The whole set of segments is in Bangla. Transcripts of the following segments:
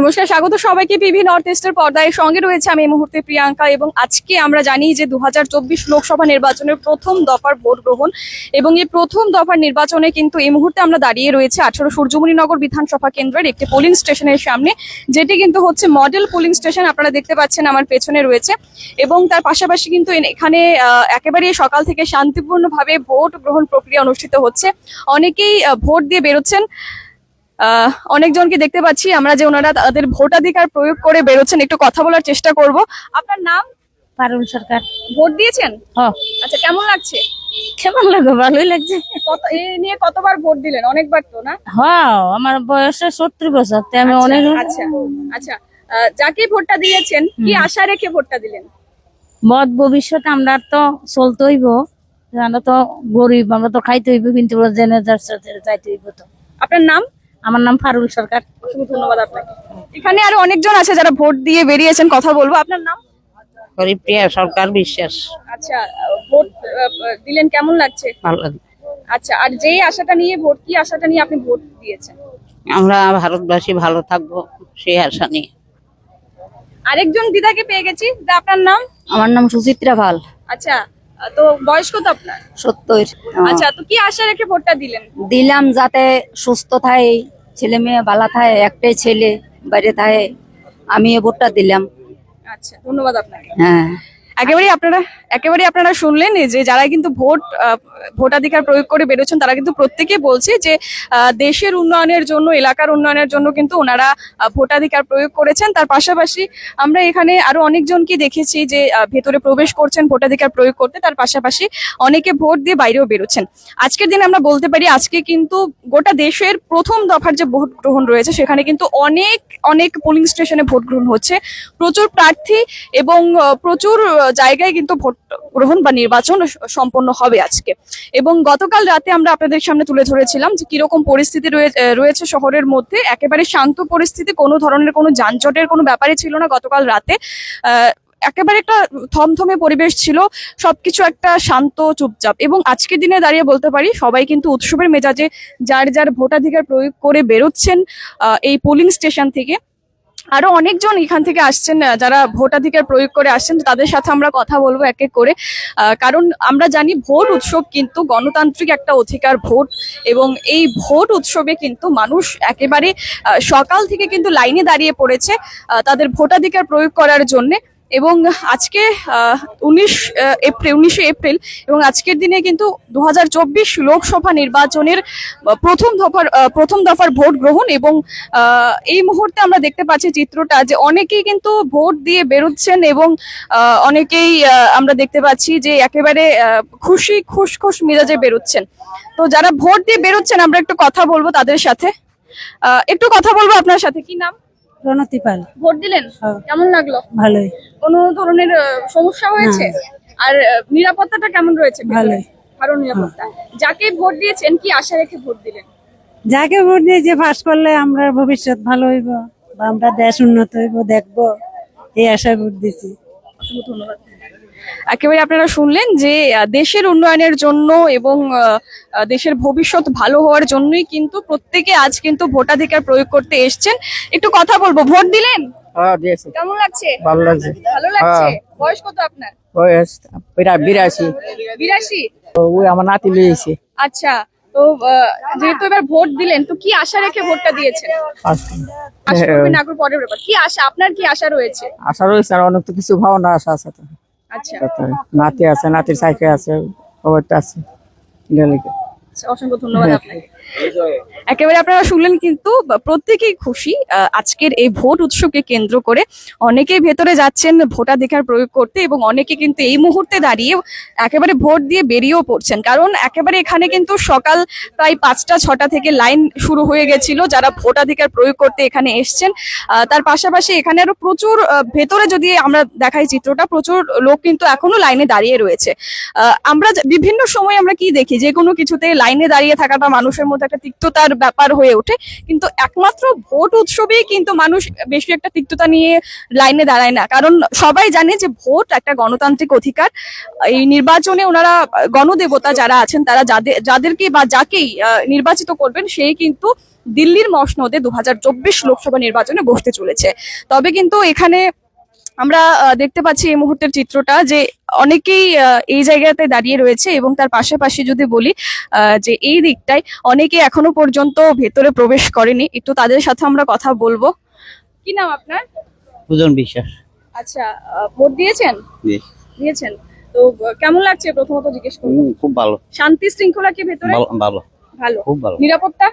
নমস্কার, স্বাগত সবাইকে পিভি নর্থ ইস্টের পর্দায়। সঙ্গে রয়েছে আমি এই মুহূর্তে প্রিয়াঙ্কা এবং আজকে আমরা জানি যে দুহাজার চব্বিশ লোকসভা নির্বাচনের প্রথম দফার ভোট গ্রহণ এবং এই প্রথম দফার নির্বাচনে কিন্তু এই মুহূর্তে আমরা দাঁড়িয়ে রয়েছে আঠারো সূর্যমণিনগর বিধানসভা কেন্দ্রের একটি পোলিং স্টেশনের সামনে, যেটি কিন্তু হচ্ছে মডেল পোলিং স্টেশন আপনারা দেখতে পাচ্ছেন আমার পেছনে রয়েছে। এবং তার পাশাপাশি কিন্তু এখানে একেবারে সকাল থেকে শান্তিপূর্ণভাবে ভোট গ্রহণ প্রক্রিয়া অনুষ্ঠিত হচ্ছে। অনেকেই ভোট দিয়ে বেরোচ্ছেন। অনেকজনকে দেখতে পাচ্ছি। আমরা যে ওনারা তাদের ভোটাধিকার প্রয়োগ করে বেরোচ্ছেন একটু কথা বলার চেষ্টা করব। আপনার নাম? পারুল সরকার। ভোট দিয়েছেন? আচ্ছা কেমন লাগছে? কেমন লাগে ভালোই লাগছে। কত এ নিয়ে কতবার ভোট দিলেন? অনেকবার তো না? হ্যাঁ আমার বয়স সত্তর বছর তাই আমি অনেক আচ্ছা আচ্ছা। যাকে ভোটটা দিয়েছেন কি আশা রেখে ভোটটা দিলেন? মত ভবিষ্যৎ আমরা তো চলতে হইব। আমরা তো গরিব আমরা তো খাইতে হইব কিন্তু জেনে যাইতে হইব তো। আপনার নাম? আমার নাম ফারুল সরকার। অসংখ্য ধন্যবাদ আপনাকে। এখানে আরও অনেকজন আছে যারা ভোট দিয়ে বেরিয়েছেন কথা বলব। আপনার নাম? হরিপ্রিয়া সরকার বিশ্বাস। আচ্ছা ভোট দিলেন কেমন লাগছে? ভালো আচ্ছা আর যেই আশাটা নিয়ে ভোট কি আশাটা নিয়ে আপনি ভোট দিয়েছেন? আমরা ভারতবাসী ভালো থাকব সেই আশা নিয়ে। আরেকজন দিদাকে পেয়ে গেছি। দা আপনার নাম? আমার নাম সুচিত্রা ভালো আচ্ছা তো বয়স কত আপনার? সত্তর। আচ্ছা তো কি আশা রেখে ভোটটা দিলেন? দিলাম যাতে সুস্থ থাকে ছেলে মেয়ে বালা থাকে একটাই ছেলে বাইরে থাকে আমি এ ভোটটা দিলাম। আচ্ছা ধন্যবাদ আপনাকে। হ্যাঁ। একেবারেই আপনারা একেবারেই আপনারা শুনলেন যে যারা কিন্তু ভোট ভোটাধিকার প্রয়োগ করে বেরোচ্ছেন, তারা কিন্তু প্রত্যেকে বলছে যে দেশের উন্নয়নের জন্য, এলাকার উন্নয়নের জন্য কিন্তু ওনারা ভোটাধিকার প্রয়োগ করেছেন। তার পাশাপাশি আমরা এখানে আরও অনেকজনকে দেখেছি যে ভেতরে প্রবেশ করছেন ভোটাধিকার প্রয়োগ করতে। তার পাশাপাশি অনেকে ভোট দিয়ে বাইরেও বেরোচ্ছেন। আজকের দিনে আমরা বলতে পারি, আজকে কিন্তু গোটা দেশের প্রথম দফার যে ভোট গ্রহণ রয়েছে, সেখানে কিন্তু অনেক অনেক পোলিং স্টেশনে ভোট গ্রহণ হচ্ছে। প্রচুর প্রার্থী এবং প্রচুর জায়গায় কিন্তু ভোট গ্রহণ বা নির্বাচন সম্পন্ন হবে আজকে। এবং গতকাল রাতে আমরা আপনাদের সামনে তুলে ধরেছিলাম যে কীরকম পরিস্থিতি রয়ে- রয়েছে শহরের মধ্যে। একেবারে শান্ত পরিস্থিতি, কোনো ধরনের কোনো যানজটের কোনো ব্যাপারই ছিল না গতকাল রাতে। একেবারে একটা থমথমে পরিবেশ ছিল, সবকিছু একটা শান্ত, চুপচাপ। এবং আজকের দিনে দাঁড়িয়ে বলতে পারি, সবাই কিন্তু উৎসবের মেজাজে যার যার ভোটাধিকার প্রয়োগ করে বেরোচ্ছেন এই পোলিং স্টেশন থেকে। আরও অনেকজন এখান থেকে আসছেন যারা ভোটাধিকার প্রয়োগ করে আসছেন তাদের সাথে আমরা কথা বলব এক এক করে। কারণ আমরা জানি ভোট উৎসব কিন্তু গণতান্ত্রিক একটা অধিকার ভোট এবং এই ভোট উৎসবে কিন্তু মানুষ একেবারে সকাল থেকে কিন্তু লাইনে দাঁড়িয়ে পড়েছে তাদের ভোটাধিকার প্রয়োগ করার জন্য। এবং আজকে উনিশ এপ্রিল, উনিশে এপ্রিল এবং আজকের দিনে কিন্তু দু হাজার চব্বিশ লোকসভা নির্বাচনের প্রথম দফার প্রথম দফার ভোট গ্রহণ এবং এই মুহূর্তে আমরা দেখতে পাচ্ছি চিত্রটা যে অনেকেই কিন্তু ভোট দিয়ে বেরোচ্ছেন এবং অনেকেই আমরা দেখতে পাচ্ছি যে একেবারে খুশি খুশ খুশ মেজাজে বেরোচ্ছেন। তো যারা ভোট দিয়ে বেরোচ্ছেন, আমরা একটু কথা বলব তাদের সাথে। একটু কথা বলব আপনার সাথে। কি নাম? প্রণতি পাল ভোট দিলেন? হ্যাঁ। কেমন লাগল? ভালোই। কোনো ধরনের সমস্যা হয়েছে? আর নিরাপত্তাটা কেমন রয়েছে? ভালোই। ভালো নিরাপত্তা। যাকে ভোট দিয়েছেন কি আশা রেখে ভোট দিলেন? যাকে ভোট দিয়ে যে পাস করলে আমরা ভবিষ্যৎ ভালো হইব বা আমরা দেশ উন্নত হইব দেখব এই আশায় ভোট দিছি অসংখ্য ধন্যবাদ। একেবারে আপনারা শুনলেন যে দেশের উন্নয়নের জন্য এবং দেশের ভবিষ্যৎ ভালো হওয়ার জন্যই কিন্তু প্রত্যেকে আজ কিন্তু ভোটাধিকার প্রয়োগ করতে এসছেন। একটু কথা বলব। ভোট দিলেন? হ্যাঁ কেমন লাগছে? ভালো লাগছে। ভালো লাগছে? হ্যাঁ। বয়স কত আপনার? বয়স বিরাশি। বিরাশি? ওই আমার নাতি লিয়েছে আচ্ছা তো যেহেতু এবার ভোট দিলেন তো কি আশা রেখে ভোটটা দিয়েছেন? আশা করবেন না পরের ব্যাপার কি আশা আপনার কি আশা রয়েছে? আশা রয়েছে আর অনেক তো কিছু ভাবনা আশা আছে আচ্ছা। তাতে নাতি আছে নাতির সাইকেল আছে খবরটা আছে। এটা লিখে। আচ্ছা, অসংখ্য ধন্যবাদ আপনাকে। একেবারে আপনারা শুনলেন কিন্তু প্রত্যেকেই খুশি আজকের এই ভোট কেন্দ্র করে। অনেকেই ভেতরে যাচ্ছেন ভোটাধিকার প্রয়োগ করতে এবং অনেকে কিন্তু এই মুহূর্তে দাঁড়িয়ে একেবারে ভোট দিয়ে বেরিয়েও পড়ছেন। কারণ একেবারে এখানে কিন্তু সকাল প্রায় পাঁচটা ছটা থেকে লাইন শুরু হয়ে গেছিল যারা ভোটাধিকার প্রয়োগ করতে এখানে এসছেন। আহ, তার পাশাপাশি এখানে আরও প্রচুর ভেতরে যদি আমরা দেখাই চিত্রটা প্রচুর লোক কিন্তু এখনও লাইনে দাঁড়িয়ে রয়েছে। আহ, আমরা বিভিন্ন সময় আমরা কি দেখি যে কোনো কিছুতে লাইনে দাঁড়িয়ে থাকাটা মানুষের মধ্যে একটা তিক্ততার ব্যাপার হয়ে ওঠে। কিন্তু একমাত্র ভোট উৎসবেই কিন্তু মানুষ বেশি একটা তিক্ততা নিয়ে লাইনে দাঁড়ায় না। কারণ সবাই জানে যে ভোট একটা গণতান্ত্রিক অধিকার। এই নির্বাচনে ওনারা গণদেবতা যারা আছেন, তারা যাদের, যাদেরকে বা যাকেই নির্বাচিত করবেন সেই কিন্তু দিল্লির মসনদে দু হাজার চব্বিশ লোকসভা নির্বাচনে বসতে চলেছে। তবে কিন্তু এখানে আমরা দেখতে পাচ্ছি এই মুহূর্তের চিত্রটা যে অনেকেই এই জায়গাতে দাঁড়িয়ে রয়েছে এবং তার পাশাপাশি যদি বলি যে এই দিকটায় অনেকে এখনও পর্যন্ত ভেতরে প্রবেশ করেনি। একটু তাদের সাথে আমরা কথা বলব। কি নাম আপনার? পূজন বিশ্বাস। আচ্ছা ভোট দিয়েছেন? দিয়েছেন। তো কেমন লাগছে প্রথমত জিজ্ঞেস করুন? খুব ভালো। শান্তি শৃঙ্খলা কি ভেতরে? ভালো ভালো। খুব ভালো। নিরাপত্তা?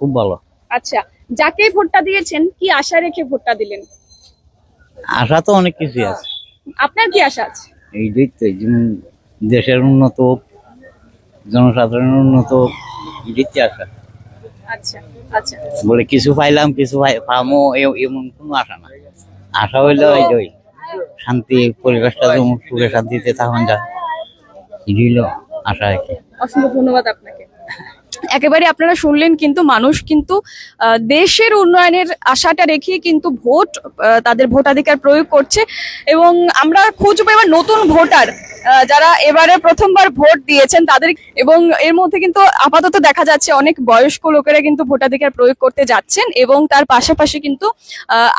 খুব ভালো। আচ্ছা যাকে ভোটটা দিয়েছেন কি আশা রেখে ভোটটা দিলেন? আশা তো অনেক কিছু আছে। আপনার কি আশা আছে? এই দেখতে যেমন দেশের উন্নত জনসাধারণের উন্নত দেখতে আশা। আচ্ছা আচ্ছা। বলে কিছু পাইলাম কিছু পামো এমন কোনো আশা না। আশা হইল এই যে শান্তি পরিবেশটা যেমন সুখে শান্তিতে থাকুন যায় এই হইল আশা আর কি। অসংখ্য ধন্যবাদ আপনাকে। একেবারে আপনারা শুনলেন কিন্তু মানুষ কিন্তু দেশের উন্নয়নের আশাটা রেখে কিন্তু ভোট তাদের ভোটাধিকার প্রয়োগ করছে এবং আমরা খুঁজবো এবার নতুন ভোটার যারা এবারে প্রথমবার ভোট দিয়েছেন তাদের, এবং এর মধ্যে কিন্তু আপাতত দেখা যাচ্ছে অনেক বয়স্ক লোকেরা কিন্তু ভোটাধিকার প্রয়োগ করতে যাচ্ছেন এবং তার পাশাপাশি কিন্তু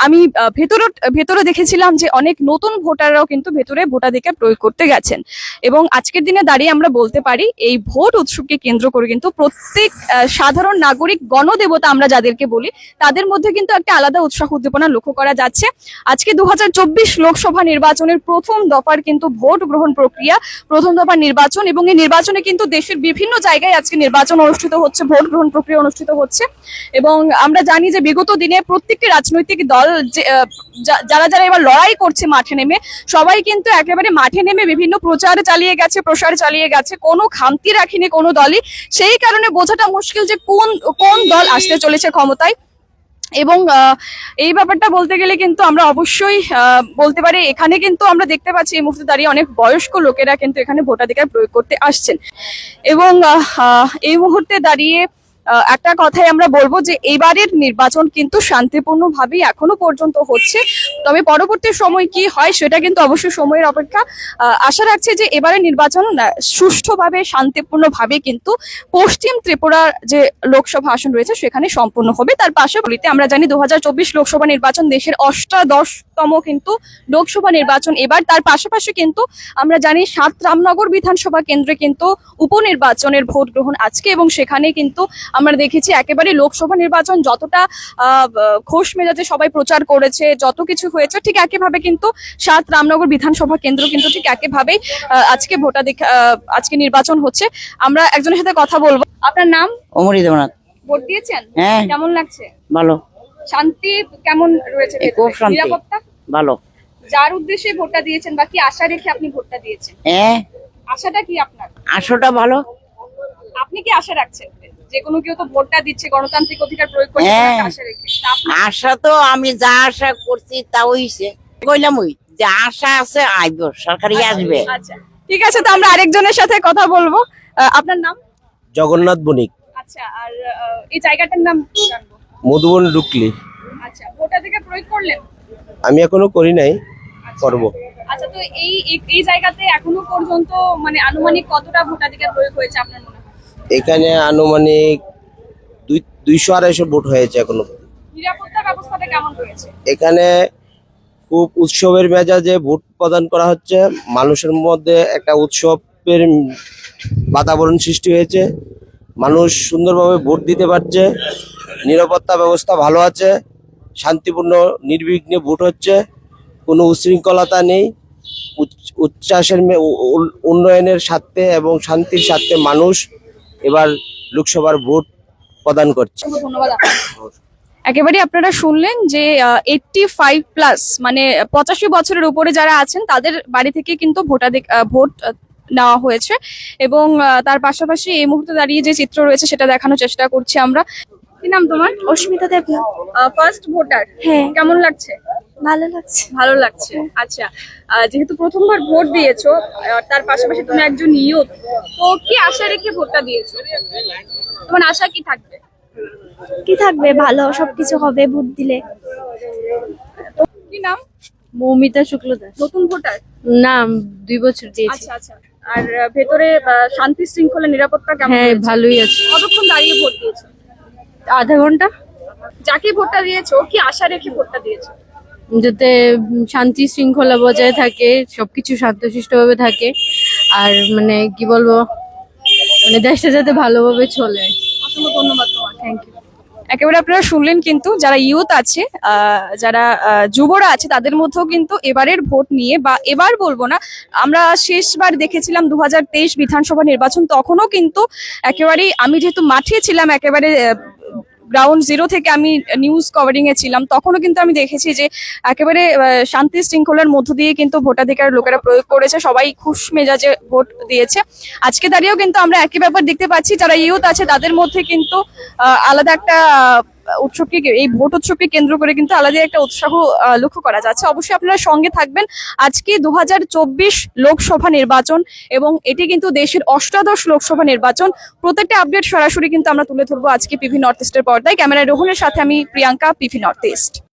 আমি ভেতরে ভেতরে দেখেছিলাম যে অনেক নতুন ভোটাররাও কিন্তু ভেতরে ভোটাধিকার প্রয়োগ করতে গেছেন এবং আজকের দিনে দাঁড়িয়ে আমরা বলতে পারি, এই ভোট উৎসবকে কেন্দ্র করে কিন্তু প্রত্যেক আহ, সাধারণ নাগরিক গণদেবতা আমরা যাদেরকে বলি তাদের মধ্যে কিন্তু একটা আলাদা উৎসাহ উদ্দীপনা লক্ষ্য করা যাচ্ছে। আজকে দু লোকসভা নির্বাচনের প্রথম দফার কিন্তু ভোট গ্রহণ প্রক্রিয়া প্রথম দফার নির্বাচন এবং এই নির্বাচনে কিন্তু দেশের বিভিন্ন জায়গায় আজকে নির্বাচন অনুষ্ঠিত হচ্ছে ভোট গ্রহণ প্রক্রিয়া অনুষ্ঠিত হচ্ছে। এবং আমরা জানি যে বিগত দিনে প্রত্যেকটি রাজনৈতিক দল যারা যারা এবার লড়াই করছে মাঠে নেমে সবাই কিন্তু একেবারে মাঠে নেমে বিভিন্ন প্রচার চালিয়ে গেছে প্রসার চালিয়ে গেছে কোনো খামতি রাখেনি কোনো দলই। সেই কারণে বোঝাটা মুশকিল যে কোন কোন দল আসতে চলেছে ক্ষমতায়। এবং এই ব্যাপারটা বলতে গেলে কিন্তু আমরা অবশ্যই বলতে পারি এখানে কিন্তু আমরা দেখতে পাচ্ছি এই মুহূর্তে দাঁড়িয়ে অনেক বয়স্ক লোকেরা কিন্তু এখানে ভোটাধিকার প্রয়োগ করতে আসছেন। এবং এই মুহূর্তে দাঁড়িয়ে একটা কথাই আমরা বলব যে এবারের নির্বাচন কিন্তু শান্তিপূর্ণভাবেই এখনও পর্যন্ত হচ্ছে। তবে পরবর্তী সময় কি হয় সেটা কিন্তু অবশ্যই সময়ের অপেক্ষা। আশা রাখছি যে এবারের নির্বাচন সুষ্ঠুভাবে, শান্তিপূর্ণভাবে কিন্তু পশ্চিম ত্রিপুরার যে লোকসভা আসন রয়েছে সেখানে সম্পূর্ণ হবে। তার পাশাপাশি আমরা জানি দু হাজার চব্বিশ লোকসভা নির্বাচন দেশের অষ্টাদশতম কিন্তু লোকসভা নির্বাচন এবার। তার পাশাপাশি কিন্তু আমরা জানি সাত রামনগর বিধানসভা কেন্দ্রে কিন্তু উপনির্বাচনের ভোট গ্রহণ আজকে এবং সেখানে কিন্তু আমরা দেখেছি একেবারে লোকসভা নির্বাচন যতটা আহ, খোশ মেজাজে সবাই প্রচার করেছে যত কিছু হয়েছে ঠিক একইভাবে কিন্তু সাত রামনগর বিধানসভা কেন্দ্র কিন্তু ঠিক একইভাবেই আজকে ভোটাধিকার আহ, আজকে নির্বাচন হচ্ছে। আমরা একজনের সাথে কথা বলব। আপনার নাম? অমরি দেবনাথ ভোট দিয়েছেন? হ্যাঁ। কেমন লাগছে? ভালো। শান্তি কেমন রয়েছে। নিরাপত্তা? ভালো। যার উদ্দেশ্যে ভোটটা দিয়েছেন বা কি আশা রেখে আপনি ভোটটা দিয়েছেন? হ্যাঁ। আশাটা কি আপনার? আশোটা ভালো। আপনি কি আশা রাখছেন? যে কোনো কেউ তো ভোটটা দিচ্ছে গণতান্ত্রিক অধিকার প্রয়োগ করছে হ্যাঁ। আশা রেখে। আশা তো আমি যা আশা করছি তা হইছে। কইলাম ওই যে আশা আছে আইব সরকারি আসবে। আচ্ছা। ঠিক আছে তো আমরা আরেকজনের সাথে কথা বলব। আপনার নাম? জগন্নাথ বণিক। আচ্ছা আর এই জায়গাটার নাম মধুবন ডুকলি আচ্ছা ভোটাধিকার প্রয়োগ করলেন? আমি এখনও করি নাই করব। আচ্ছা তো এই এই- জায়গাতে এখনও পর্যন্ত মানে আনুমানিক কতটা ভোটাধিকার প্রয়োগ হয়েছে আপনার মনে এখানে আনুমানিক দুই দুইশো আড়াইশো ভোট হয়েছে এখনও এখানে খুব উৎসবের মেজাজে ভোট প্রদান করা হচ্ছে। মানুষের মধ্যে একটা উৎসবের বাতাবরণ সৃষ্টি হয়েছে। মানুষ সুন্দরভাবে ভোট দিতে পারছে। নিরাপত্তা ব্যবস্থা ভালো আছে। শান্তিপূর্ণ নির্বিঘ্নে ভোট হচ্ছে। কোনো উশৃঙ্খলতা নেই। উচ্ছ্বাসের উন্নয়নের স্বার্থে এবং শান্তির স্বার্থে মানুষ এবার লোকসভার ভোট প্রদান করছে। ধন্যবাদ একেবারে আপনারা শুনলেন যে এইটটি ফাইভ প্লাস মানে পঁচাশি বছরের উপরে যারা আছেন তাদের বাড়ি থেকে কিন্তু ভোটাধিক ভোট নেওয়া হয়েছে এবং তার পাশাপাশি এই মুহূর্তে দাঁড়িয়ে যে চিত্র রয়েছে সেটা দেখানোর চেষ্টা করছি আমরা। কি নাম তোমার? অস্মিতা দেবনাথ ফার্স্ট ভোটার হ্যাঁ। কেমন লাগছে? ভালো লাগছে। ভালো লাগছে। আচ্ছা যেহেতু প্রথমবার ভোট দিয়েছ তার পাশাপাশি তুমি একজন ইয়ুথ তো কি আশা রেখে ভোটটা দিয়েছ? তোমার আশা কি থাকবে? কি থাকবে? ভালো সবকিছু হবে ভোট দিলে। কি নাম? মৌমিতা শুক্লদাস। নতুন ভোটার? না দুই বছর দিয়েছি। আচ্ছা আচ্ছা। আর ভেতরে শান্তি শৃঙ্খলা নিরাপত্তা কেমন হ্যাঁ ভালোই আছে। কতক্ষণ দাঁড়িয়ে ভোট দিয়েছ? আধা ঘণ্টা। যাকে ভোটটা দিয়েছ কি আশা রেখে ভোটটা দিয়েছ? যাতে শান্তি শৃঙ্খলা বজায় থাকে সব সবকিছু শান্তশিষ্টভাবে থাকে আর মানে কি বলব মানে দেশটা যাতে ভালোভাবে চলে। অসংখ্য ধন্যবাদ তোমার থ্যাংক ইউ একেবারে আপনারা শুনলেন কিন্তু যারা ইউথ আছে যারা যুবরা আছে তাদের মধ্যেও কিন্তু এবারের ভোট নিয়ে বা এবার বলব না আমরা শেষবার দেখেছিলাম দু হাজার তেইশ বিধানসভা নির্বাচন তখনও কিন্তু একেবারেই আমি যেহেতু মাঠে ছিলাম একেবারে গ্রাউন্ড জিরো থেকে আমি নিউজ কভারিংয়ে ছিলাম, তখনও কিন্তু আমি দেখেছি যে একেবারে শান্তি শৃঙ্খলার মধ্য দিয়ে কিন্তু ভোটাধিকার লোকেরা প্রয়োগ করেছে, সবাই খুশ মেজাজে ভোট দিয়েছে। আজকে দাঁড়িয়েও কিন্তু আমরা একই ব্যাপার দেখতে পাচ্ছি, যারা ইউথ আছে তাদের মধ্যে কিন্তু আলাদা একটা উৎসবকে এই ভোট উৎসবকে কেন্দ্র করে কিন্তু আলাদা একটা উৎসাহ লক্ষ্য করা যাচ্ছে। অবশ্যই আপনারা সঙ্গে থাকবেন। আজকে দু হাজার চব্বিশ লোকসভা নির্বাচন এবং এটি কিন্তু দেশের অষ্টাদশ লোকসভা নির্বাচন। প্রত্যেকটা আপডেট সরাসরি কিন্তু আমরা তুলে ধরবো আজকে পিভি নর্থ ইস্টের পর্দায়। ক্যামেরা রোহনের সাথে আমি প্রিয়াঙ্কা পিভি নর্থ ইস্ট।